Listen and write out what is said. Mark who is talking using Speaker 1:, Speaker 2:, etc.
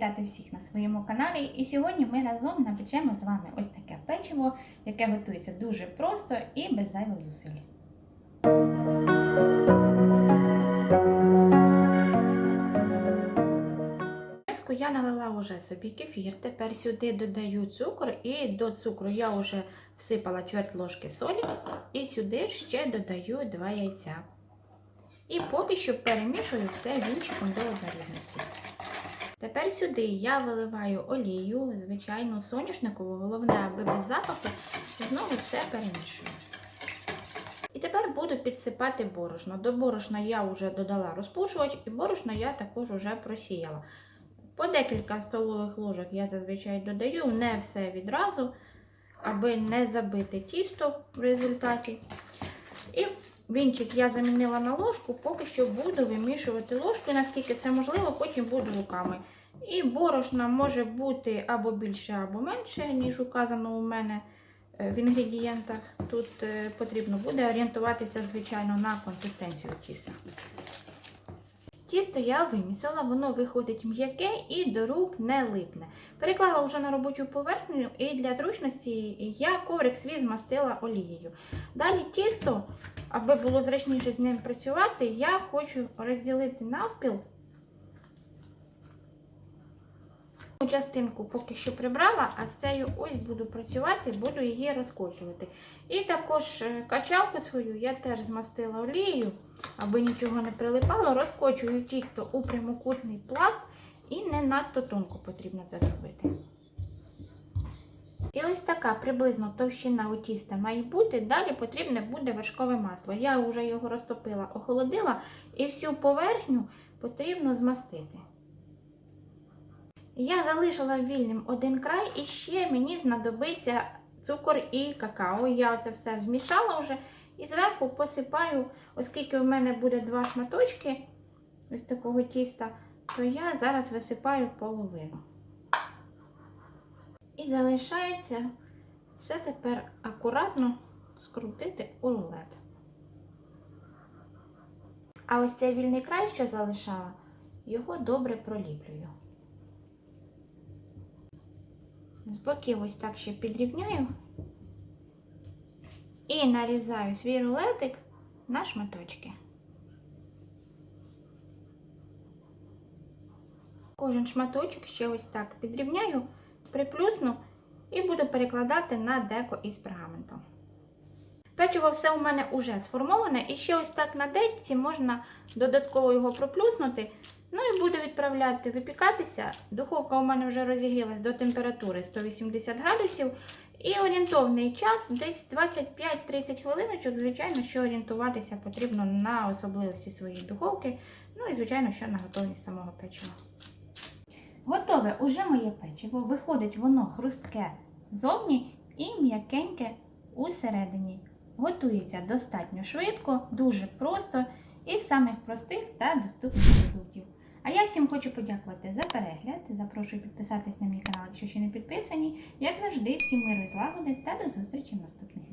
Speaker 1: вітати всіх на своєму каналі. І сьогодні ми разом напечемо з вами ось таке печиво, яке готується дуже просто і без зайвих зусиль. Я налила вже собі кефір. Тепер сюди додаю цукор, і до цукру я вже всипала чверть ложки солі, і сюди ще додаю 2 яйця. І поки що перемішую все вінчиком до однорідності. Тепер сюди я виливаю олію, звичайну соняшникову, головне, аби без запаху, знову все перемішую. І тепер буду підсипати борошно. До борошна я вже додала розпушувач, і борошно я також вже просіяла. По декілька столових ложок я зазвичай додаю, не все відразу, аби не забити тісто в результаті. І вінчик я замінила на ложку, поки що буду вимішувати ложкою, наскільки це можливо, потім буду руками. І борошна може бути або більше, або менше, ніж указано у мене в інгредієнтах. Тут е, потрібно буде орієнтуватися, звичайно, на консистенцію тіста. Тісто я вимісила, воно виходить м'яке і до рук не липне. Переклала вже на робочу поверхню і для зручності я коврик свій змастила олією. Далі тісто, аби було зручніше з ним працювати, я хочу розділити навпіл. Частинку поки що прибрала, а з цією ось буду працювати, буду її розкочувати. І також качалку свою я теж змастила олією, аби нічого не прилипало, розкочую тісто у прямокутний пласт і не надто тонко потрібно це зробити. І ось така приблизно товщина у тіста має бути. Далі потрібне буде вершкове масло. Я вже його розтопила, охолодила і всю поверхню потрібно змастити. Я залишила вільним один край, і ще мені знадобиться цукор і какао. Я це все змішала вже і зверху посипаю, оскільки в мене буде два шматочки ось такого тіста, то я зараз висипаю половину. І залишається все тепер акуратно скрутити у рулет. А ось цей вільний край, що залишала, його добре проліплюю. З боків ось так ще підрівняю і нарізаю свій рулетик на шматочки. Кожен шматочок ще ось так підрівняю, приплюсну і буду перекладати на деко із пергаментом. Печиво все у мене вже сформоване, і ще ось так на дечці можна додатково його проплюснути. Ну і буду відправляти випікатися. Духовка у мене вже розігрілась до температури 180 градусів. І орієнтовний час десь 25-30 хвилиночок. Звичайно, що орієнтуватися потрібно на особливості своєї духовки. Ну і, звичайно, що на готовність самого печива. Готове уже моє печиво. Виходить воно хрустке зовні і м'якеньке усередині. Готується достатньо швидко, дуже просто із самих простих та доступних продуктів. А я всім хочу подякувати за перегляд. Запрошую підписатись на мій канал, якщо ще не підписані. Як завжди, всім миру і злагоди та до зустрічі в наступних.